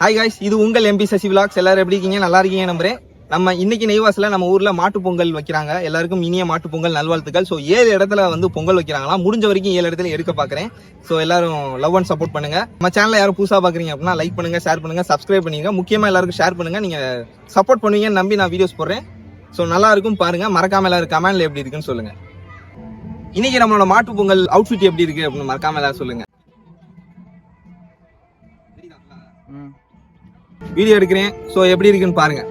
Hi guys இது உங்கள் MP Sasi vlogs எல்லாரும் எப்படி இருக்கீங்க? நல்லா இருக்கீங்க நம்புறேன். நம்ம இன்னைக்கு நெய்வாசில் நம்ம ஊரில் மாட்டு பொங்கல் வைக்கிறாங்க. எல்லாருக்கும் இனிய மாட்டு பொங்கல் நல்வாழ்த்துக்கள். ஸோ ஏழு இடத்துல வந்து பொங்கல் வைக்கிறாங்களா? முடிஞ்ச வரைக்கும் ஏழு இடத்துல எடுக்க பார்க்குறேன் ஸோ எல்லாரும் லவ் அண்ட் சப்போர்ட் பண்ணுங்க. நம்ம சேனலில் யாரும் புதுசாக பார்க்குறீங்க அப்படின்னா லைக் பண்ணுங்க ஷேர் பண்ணுங்க சப்ஸ்கிரைப் பண்ணுங்க முக்கியமாக எல்லாருக்கும் ஷேர் பண்ணுங்க. நீங்க சப்போர்ட் பண்ணுவீங்கன்னு நம்பி நான் வீடியோஸ் போடுறேன். ஸோ நல்லா இருக்கும் பாருங்க. மறக்காம எல்லாரும் கமெண்ட்ல எப்படி இருக்குன்னு சொல்லுங்க. இன்னைக்கு நம்மளோட மாட்டு பொங்கல் அவுட்ஃபிட் எப்படி இருக்கு அப்படின்னு மறக்காம எல்லாரும் சொல்லுங்க. வீடியோ எடுக்கிறேன். ஸோ எப்படி இருக்குன்னு பாருங்க.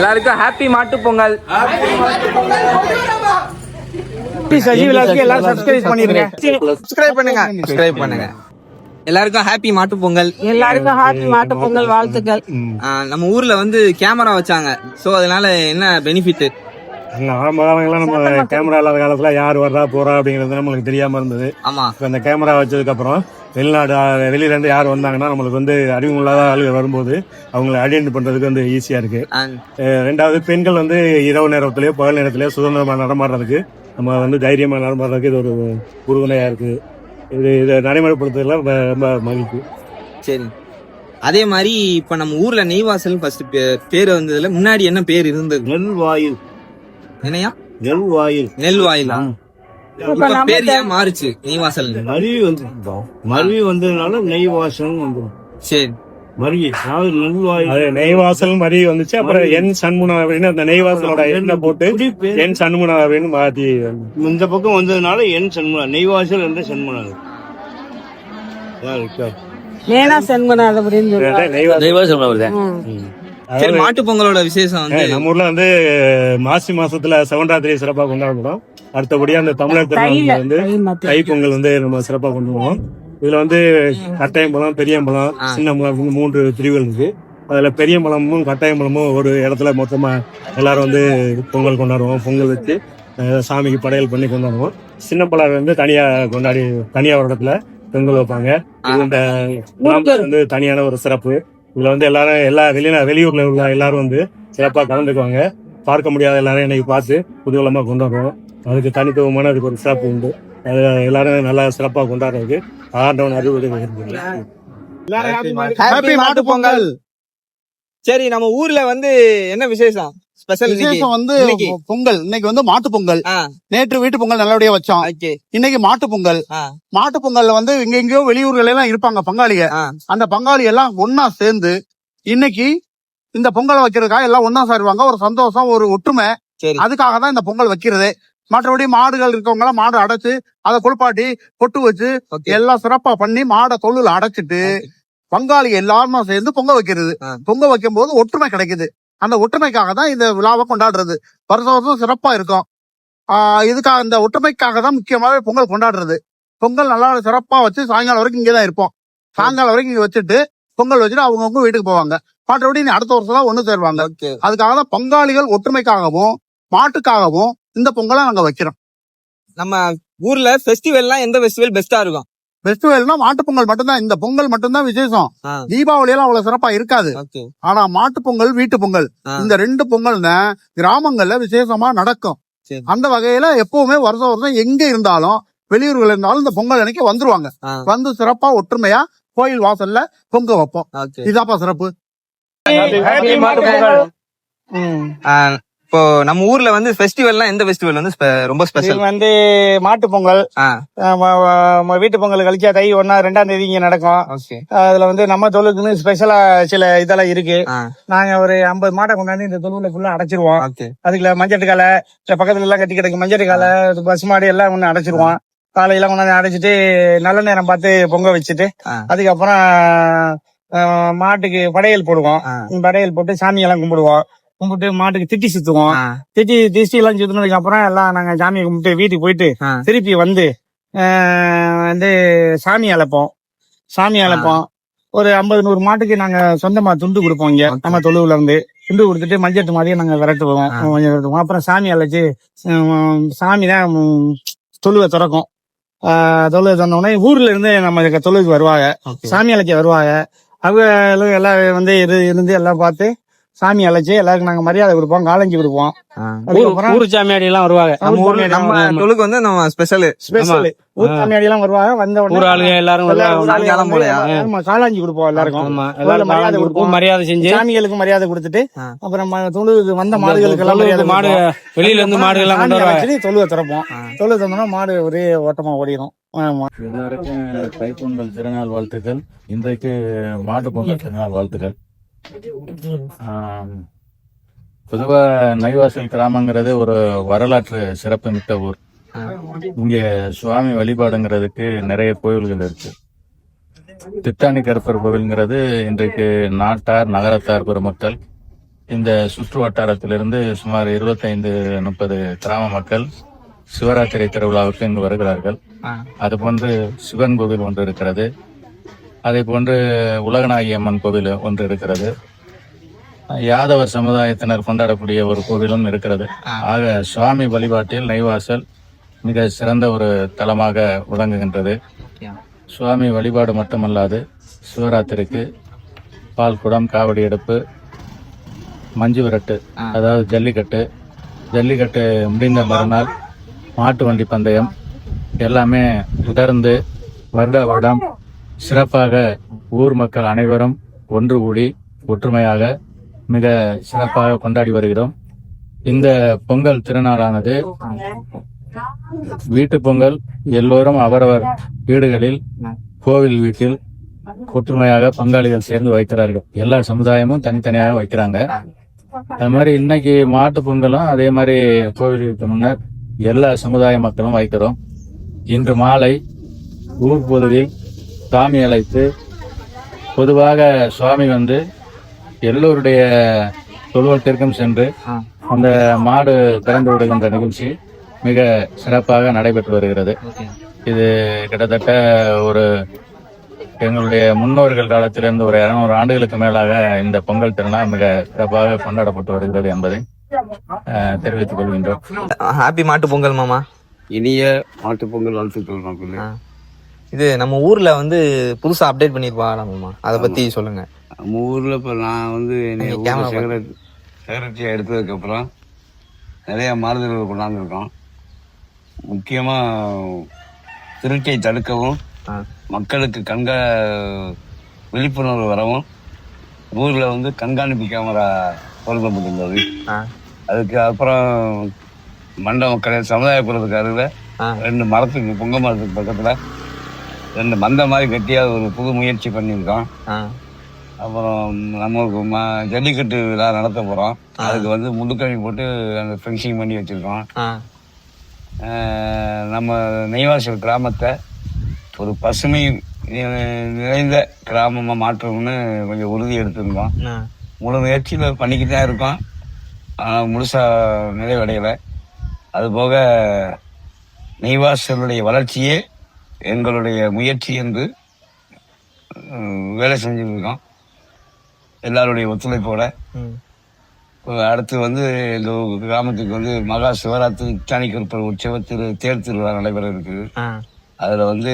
எல்லாருக்கும் ஹாப்பி மாட்டு பொங்கல். சஜி விலாஸ்க்கு எல்லாரும் சப்ஸ்கிரைப் பண்ணிருங்க. சப்ஸ்கிரைப் பண்ணுங்க. சப்ஸ்கிரைப் பண்ணுங்க. எல்லாருக்கும் ஹாப்பி மாட்டு பொங்கல். எல்லாருக்கும் ஹாப்பி மாட்டு பொங்கல் வாழ்த்துக்கள். ஆஹ் நம்ம ஊர்ல வந்து கேமரா வச்சாங்க. சோ அதனால என்ன பெனிஃபிட் காலங்கள்லாம் நம்ம கேமரா இல்லாத காலத்துல யார் வர்றா போறா அப்படிங்கிறது நம்மளுக்கு தெரியாம இருந்தது. ஆமா. இப்ப இந்த கேமரா வச்சதுக்கு அப்புறம் வெளிநாடு அஹ், வெளியில இருந்து யார் வந்தாங்கன்னா நம்மளுக்கு வந்து அறிவு இல்லாத ஆளுங்க வரும்போது அவங்கள ஐடென்டி பண்றதுக்கு வந்து ஈஸியா இருக்கு. And அஹ், ரெண்டாவது பெண்கள் வந்து இரவு நேரத்திலயோ பகல் நேரத்திலயோ சுதந்திரமா நடமாடுறதுக்கு நம்ம வந்து தைரியமா நடமாடுறதுக்கு இது ஒரு உறுதுணையா இருக்கு. இது இதை நடைமுறைப்படுத்துறதுல ரொம்ப மகிழ்ச்சி. சரி. அதே மாதிரி இப்ப நம்ம ஊர்ல நெய்வாசல் ஃபர்ஸ்ட் பேர் வந்ததுல முன்னாடி என்ன பேர் இருந்தது? நெல் வாயில் என்னையா? நெல் வாயில் நெல் வாயிலா பேர் ஏன் மாறுச்சு? நெய்வாசல் மருவி வந்து மருவி வந்ததுனால நெய் வாசல் வந்துடும் சரி. மருவி. அதாவது நெய்வாசல் மருவி வந்துச்சு. அப்புறம் என் சண்முனா அப்படின்னு அந்த நெய்வாசலோட எண்ணை போட்டு என் சண்முனா அப்படின்னு மாத்தி. இந்த பக்கம் வந்ததுனால என் சண்முனா. நெய்வாசல் என்ற சண்முனா நேனா சென்மனாத அப்படின்னு நெய்வாசல். சரி மாட்டு பொங்கலோட விசேஷம் வந்து நம்ம ஊர்ல வந்து மாசி மாசத்துல செவன்ராத்திரி சிறப்பா கொண்டாடுறோம் அடுத்தபடியா அந்த தமிழர் திருநாள் வந்து தை பொங்கல் வந்து நம்ம சிறப்பா கொண்டுவோம் இதுல வந்து கட்டாயம்பழம் பெரியம்பழம் சின்னம்பழம் மூன்று பிரிவுகள் இருக்கு. அதுல பெரியம்பழமும் கட்டாயம்பழமும் ஒரு இடத்துல மொத்தமா எல்லாரும் வந்து பொங்கல் கொண்டாடுவோம். பொங்கல் வச்சு சாமிக்கு படையல் பண்ணி கொண்டாடுவோம். சின்ன பழம் வந்து தனியா கொண்டாடி தனியா ஒரு இடத்துல பொங்கல் வைப்பாங்க. வந்து தனியான ஒரு சிறப்பு. இதுல வந்து எல்லாரும் எல்லா வெளியில வெளியூர்ல உள்ள எல்லாரும் வந்து சிறப்பா கலந்துக்குவாங்க. பார்க்க முடியாத எல்லாரும் இன்னைக்கு பார்த்து குதூகலமா கொண்டாடுவோம் அதுக்கு தனித்துவமான அதுக்கு ஒரு சிறப்பு உண்டு. அது எல்லாரும் நல்லா சிறப்பாக கொண்டாடுறதுக்கு ஆண்டவன் அறிவுரை ஹாப்பி மாட்டு பொங்கல். சரி நம்ம ஊர்ல வந்து என்ன விசேஷம்? ஸ்பெஷல் விசேஷம் வந்து. பொங்கல். இன்னைக்கு வந்து மாட்டு பொங்கல். நேற்று வீட்டு பொங்கல் நல்லபடியா வச்சோம். இன்னைக்கு மாட்டு பொங்கல். மாட்டு பொங்கல்ல வந்து எங்க எங்கேயோ வெளியூர்கள் எல்லாம் இருப்பாங்க பங்காளிக அந்த பங்காளி எல்லாம் ஒன்னா சேர்ந்து இன்னைக்கு இந்த பொங்கலை வைக்கிறதுக்காக எல்லாம் ஒன்னா சேருவாங்க. ஒரு சந்தோஷம் ஒரு ஒற்றுமை. அதுக்காக தான் இந்த பொங்கல் வைக்கிறது. மற்றபடி மாடுகள் இருக்கவங்க எல்லாம் மாடு அடைச்சு அதை குளிப்பாட்டி பொட்டு வச்சு எல்லாம் சிறப்பா பண்ணி மாடை தொழில் அடைச்சிட்டு பங்காளி எல்லாருமா சேர்ந்து பொங்க வைக்கிறது. ஆ. பொங்க வைக்கும் போது ஒற்றுமை கிடைக்குது. அந்த ஒற்றுமைக்காக தான் இந்த விழாவை கொண்டாடுறது. வருஷம் வருஷம் சிறப்பா இருக்கும். இதுக்காக இந்த ஒற்றுமைக்காக தான் முக்கியமாவே பொங்கல் கொண்டாடுறது. பொங்கல் நல்லா சிறப்பா வச்சு சாயங்காலம் வரைக்கும் இங்கே தான் இருப்போம். சாயங்காலம் வரைக்கும் இங்க வச்சுட்டு பொங்கல் வச்சுட்டு அவங்கவுங்க வீட்டுக்கு போவாங்க. மற்றபடி நீ அடுத்த வருஷம் தான் ஒண்ணு சேருவாங்க. அதுக்காக தான் பங்காளிகள் ஒற்றுமைக்காகவும் மாட்டுக்காகவும் இந்த பொங்கலை நாங்க வைக்கிறோம். நம்ம ஊர்ல ஃபெஸ்டிவல்லாம் எந்த ஃபெஸ்டிவல் பெஸ்டா இருக்கும்? ஃபெஸ்டிவல்னா மாட்டு பொங்கல் மட்டும்தான். இந்த பொங்கல் மட்டும்தான் விசேஷம். தீபாவளி எல்லாம் அவ்வளவு சிறப்பா இருக்காது. ஆனா மாட்டு பொங்கல் வீட்டு பொங்கல். இந்த ரெண்டு பொங்கல் தான் கிராமங்கள்ல விசேஷமா நடக்கும். அந்த வகையில எப்பவுமே வருஷம் வருஷம் எங்க இருந்தாலும் வெளியூர்கள் இருந்தாலும் இந்த பொங்கல் அன்னைக்கு வந்துருவாங்க. வந்து சிறப்பா ஒற்றுமையா கோயில் வாசல்ல பொங்க வைப்போம். இதாப்பா சிறப்பு. இப்போ நம்ம ஊர்ல வந்து ஃபெஸ்டிவல்லாம் எந்த ஃபெஸ்டிவல் வந்து ரொம்ப ஸ்பெஷல் வந்து மாட்டு பொங்கல். வீட்டு பொங்கல் கழிச்சா தை ஒன்னா ரெண்டாம் தேதி இங்க நடக்கும். அதுல வந்து நம்ம தொழுக்குன்னு ஸ்பெஷலா சில இதெல்லாம் இருக்கு. நாங்க ஒரு ஐம்பது மாட்டை கொண்டாந்து இந்த தொழுவுல ஃபுல்லா அடைச்சிருவோம். அதுக்குள்ள மஞ்சட்டு காலை பக்கத்துல எல்லாம் கட்டி கிடக்கு மஞ்சட்டு காலை பசு மாடு எல்லாம் ஒண்ணு அடைச்சிருவோம். காலையெல்லாம் கொண்டாந்து அடைச்சிட்டு நல்ல நேரம் பார்த்து பொங்க வச்சுட்டு. அதுக்கப்புறம் மாட்டுக்கு படையல் போடுவோம். படையல் போட்டு சாமியெல்லாம் கும்பிடுவோம். கும்பிட்டு மாட்டுக்கு திட்டி சுத்துவோம். திட்டி திஷ்டி எல்லாம் சுத்தினதுக்கு அப்புறம் எல்லாம் நாங்க சாமியை கும்பிட்டு வீட்டுக்கு போயிட்டு திருப்பி வந்து வந்து சாமி அழைப்போம். சாமி அழைப்போம். ஒரு ஐம்பது நூறு மாட்டுக்கு நாங்க சொந்தமா துண்டு கொடுப்போம் இங்க. நம்ம தொழுவுல இருந்து. துண்டு கொடுத்துட்டு மஞ்சட்டு மாதிரியே நாங்க விரட்டுவோம் விரட்டுவோம் அப்புறம் சாமி அழைச்சு சாமி தான் தொழுவை திறக்கும். தொழுவை திறந்தோடனே ஊர்ல இருந்து நம்ம தொழுவுக்கு வருவாங்க. சாமி அழைக்க வருவாங்க. அவங்க எல்லாம் வந்து இரு- இருந்து எல்லாம் பார்த்து சாமி அழைச்சு எல்லாருக்கும் நாங்க மரியாதை கொடுப்போம் காலஞ்சி கொடுப்போம். ஊர் சாமியாடி எல்லாம் வருவாங்க. நம்ம ஊர்ல நம்ம தொழுக்கு வந்து நம்ம ஸ்பெஷல் ஸ்பெஷல் ஊர் சாமியாடி எல்லாம் வருவாங்க. வந்த உடனே ஊர் ஆளுங்க எல்லாரும் வருவாங்க. காலாஞ்சி கொடுப்போம் எல்லாருக்கும். ஆமா ஊர்ல எல்லாரும் மரியாதை கொடுப்போம். மரியாதை செஞ்சு. சாமிகளுக்கு மரியாதை கொடுத்துட்டு. அப்புறம் தொழுவுக்கு வந்த மாடுகளுக்கு எல்லாம் மாடு. வெளியில இருந்து மாடு எல்லாம் கொண்டு அழைச்சிட்டு தொழுவை திறப்போம். தொழுவை திறந்தோம்னா மாடு ஒரே ஓட்டமா ஓடிடும் ஆமா. இதுவரைக்கும் தைப்பொங்கல் திருநாள் வாழ்த்துக்கள். இன்றைக்கு மாட்டு பொங்கல் திருநாள் வாழ்த்துக்கள். ஆம், பொதுவா நைவாசல் கிராமங்கிறது ஒரு வரலாற்று சிறப்பு மிக்க ஊர். இங்க சுவாமி வழிபாடுங்கிறதுக்கு நிறைய கோயில்கள் இருக்கு. திட்டாணி கருப்பர் கோவில்ங்கிறது இன்றைக்கு நாட்டார் நகரத்தார் பெருமக்கள் இந்த சுற்று வட்டாரத்திலிருந்து சுமார் இருபத்தைந்து முப்பது கிராம மக்கள் சிவராத்திரி திருவிழாவுக்கு இங்கு வருகிறார்கள். அது போன்று சிவன் கோவில் ஒன்று இருக்கிறது. அதே போன்று உலகநாயகி அம்மன் கோவில் ஒன்று இருக்கிறது யாதவர் சமுதாயத்தினர் கொண்டாடக்கூடிய ஒரு கோவிலும் இருக்கிறது. ஆக சுவாமி வழிபாட்டில் நெய்வாசல் மிக சிறந்த ஒரு தலமாக விளங்குகின்றது. சுவாமி வழிபாடு மட்டுமல்லாது சிவராத்திரிக்கு பால் குடம் காவடி எடுப்பு மஞ்சு விரட்டு. அதாவது ஜல்லிக்கட்டு ஜல்லிக்கட்டு முடிந்த மறுநாள் மாட்டு வண்டி பந்தயம் எல்லாமே தொடர்ந்து வருட வருடம் சிறப்பாக ஊர் மக்கள் அனைவரும் ஒன்று கூடி ஒற்றுமையாக மிக சிறப்பாக கொண்டாடி வருகிறோம். இந்த பொங்கல் திருநாளானது வீட்டு பொங்கல் எல்லோரும் அவரவர் வீடுகளில் கோவில் வீட்டில் ஒற்றுமையாக பங்காளிகள் சேர்ந்து வைக்கிறார்கள். எல்லா சமுதாயமும் தனித்தனியாக வைக்கிறாங்க. அது மாதிரி இன்னைக்கு மாட்டு பொங்கலும் அதே மாதிரி கோவிலுக்கு முன்னர் எல்லா சமுதாய மக்களும் வைக்கிறோம். இன்று மாலை ஊர் பகுதியில் சாமி அழைத்து பொதுவாக சுவாமி வந்து எல்லோருடைய தொழுவத்திற்கும் சென்று. அந்த மாடு திறந்து விடுகின்ற நிகழ்ச்சி மிக சிறப்பாக நடைபெற்று வருகிறது. இது கிட்டத்தட்ட ஒரு எங்களுடைய முன்னோர்கள் காலத்திலிருந்து ஒரு இருநூறு ஆண்டுகளுக்கு மேலாக இந்த பொங்கல் திருநாள் மிக சிறப்பாக கொண்டாடப்பட்டு வருகிறது என்பதை தெரிவித்துக் கொள்கின்றோம். ஹாப்பி மாட்டு பொங்கல் மாமா. இனிய மாட்டு பொங்கல் வாழ்த்துக்கள். இது நம்ம ஊர்ல வந்து புதுசா அப்டேட் பண்ணிருப்பாங்க மாமா அத பத்தி சொல்லுங்க நம்ம ஊர்ல இப்ப நான் வந்து என்னைய நீங்க ஊர்ல camera செக்ரட்டரி செக்ரட்டரியா எடுத்ததுக்கு அப்புறம் நிறைய மாறுதல்கள் கொண்டாந்துருக்கோம் முக்கியமா திருட்டை தடுக்கவும். மக்களுக்கு கண்கா விழிப்புணர்வு வரவும் ஊர்ல வந்து கண்காணிப்பு கேமரா பொருத்தப்பட்டுள்ளது ஆ. அதுக்கு அப்புறம் மண்டபம் கிடையாது சமுதாயப்புறத்துக்கு அருகில் ஆ. ரெண்டு மரத்துக்கு பொங்க மரத்துக்கு பக்கத்துல ரெண்டு மந்த மாதிரி கட்டியா ஒரு புது முயற்சி பண்ணியிருக்கோம். அப்புறம் நம்மளுக்கு ம- ஜல்லிக்கட்டு விழா நடத்த போறோம். அதுக்கு வந்து முடுக்கணி போட்டு அந்த ஃபென்சிங் பண்ணி வச்சிருக்கோம். நம்ம நெய்வாசல் கிராமத்தை ஒரு பசுமை நிறைந்த கிராமமா மாற்றணும்னு கொஞ்சம் உறுதி எடுத்திருந்தோம். முழு முயற்சியில் பண்ணிக்கிட்டு தான் இருக்கோம். ஆனால் முழுசா நிறைவடையலை. அதுபோக நெய்வாசலுடைய வளர்ச்சியே எங்களுடைய முயற்சி என்று வேலை செஞ்சுட்டு இருக்கோம் எல்லாருடைய ஒத்துழைப்போட. அடுத்து வந்து எங்கள் கிராமத்துக்கு வந்து மகா சிவராத்திரி இத்தானி கருப்பர் உற்சவ திரு தேர் திருவிழா நடைபெற இருக்குது. அதில் வந்து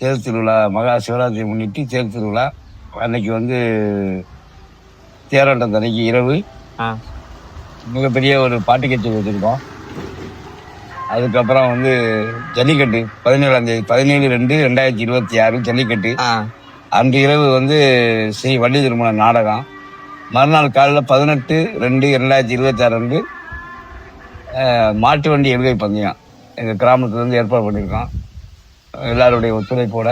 தேர் திருவிழா மகா சிவராத்திரி முன்னிட்டு தேர் திருவிழா அன்னைக்கு வந்து தேரோட்டம் அன்னைக்கு இரவு. மிகப்பெரிய ஒரு பாட்டு கச்சேரி வச்சுருக்கோம். அதுக்கப்புறம் வந்து ஜல்லிக்கட்டு. பதினேழாம் தேதி பதினேழு ரெண்டு ரெண்டாயிரத்தி இருபத்தி ஆறு ஜல்லிக்கட்டு. அன்று இரவு வந்து ஸ்ரீ வள்ளி திருமண நாடகம். மறுநாள் காலைல பதினெட்டு ரெண்டு ரெண்டாயிரத்தி இருபத்தி ஆறு அன்று மாட்டு வண்டி எழுகை பந்தயம். எங்கள் கிராமத்துலேருந்து ஏற்பாடு பண்ணியிருக்கோம். எல்லாருடைய ஒத்துழைப்போட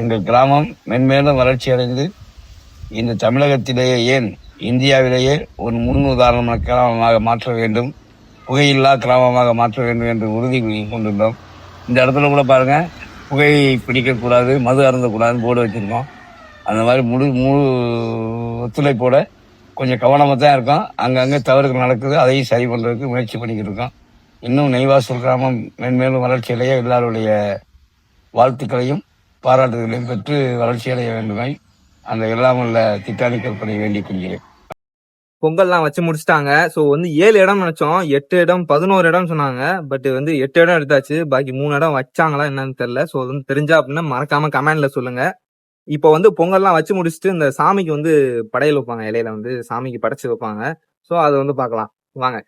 எங்கள் கிராமம் மென்மேலும் வளர்ச்சி அடைந்து இந்த தமிழகத்திலேயே ஏன் இந்தியாவிலேயே ஒரு முன் உதாரணமான கிராமமாக மாற்ற வேண்டும் புகையில்லா கிராமமாக மாற்ற வேண்டும் என்று உறுதி கொண்டிருந்தோம். இந்த இடத்துல கூட பாருங்க புகையை பிடிக்கக்கூடாது மது அருந்தக்கூடாதுன்னு போர்டு வச்சுருக்கோம். அந்த மாதிரி முழு முழு ஒத்துழைப்போட கொஞ்சம் கவனமாக தான் இருக்கோம். அங்கங்கே தவறுகள் நடக்குது அதையும் சரி பண்ணுறதுக்கு முயற்சி பண்ணிக்கிட்டு இருக்கோம். இன்னும் நெய்வாசல் கிராமம் மென்மேலும் வளர்ச்சியடைய எல்லாருடைய வாழ்த்துக்களையும் பாராட்டுதலையும் பெற்று வளர்ச்சியடைய வேண்டுமாய் அந்த எல்லாமல்ல உள்ள கற்பனை வேண்டிக் கொள்கிறேன். பொங்கல்லாம் வச்சு முடிச்சிட்டாங்க. ஸோ வந்து ஏழு இடம் நினைச்சோம். எட்டு இடம் பதினோரு இடம் சொன்னாங்க. பட் வந்து எட்டு இடம் எடுத்தாச்சு. பாக்கி மூணு இடம் வச்சாங்களா என்னன்னு தெரியல. ஸோ அது வந்து தெரிஞ்சா அப்படின்னா மறக்காம கமெண்ட்ல சொல்லுங்க. இப்போ வந்து பொங்கல்லாம் வச்சு முடிச்சுட்டு இந்த சாமிக்கு வந்து படையல் வைப்பாங்க. இலையில வந்து சாமிக்கு படைச்சு வைப்பாங்க. ஸோ அதை வந்து பார்க்கலாம். வாங்க.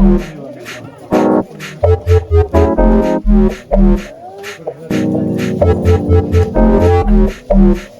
Thank you.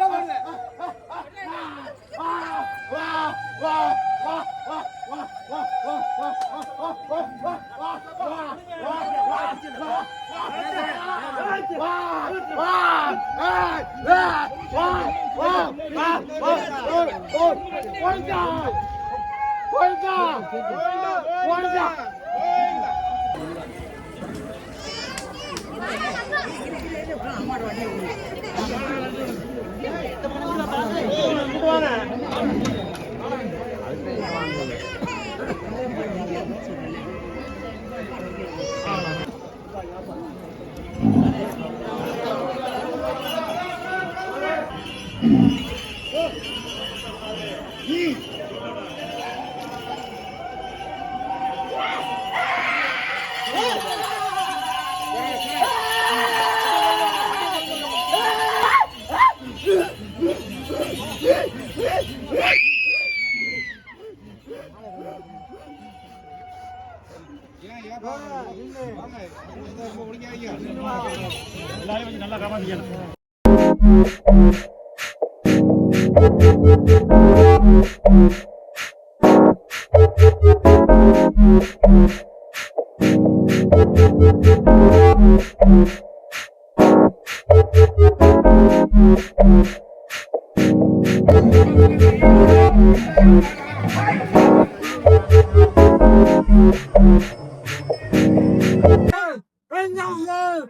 நல்லா காமாதிக்கணும் Bring your love!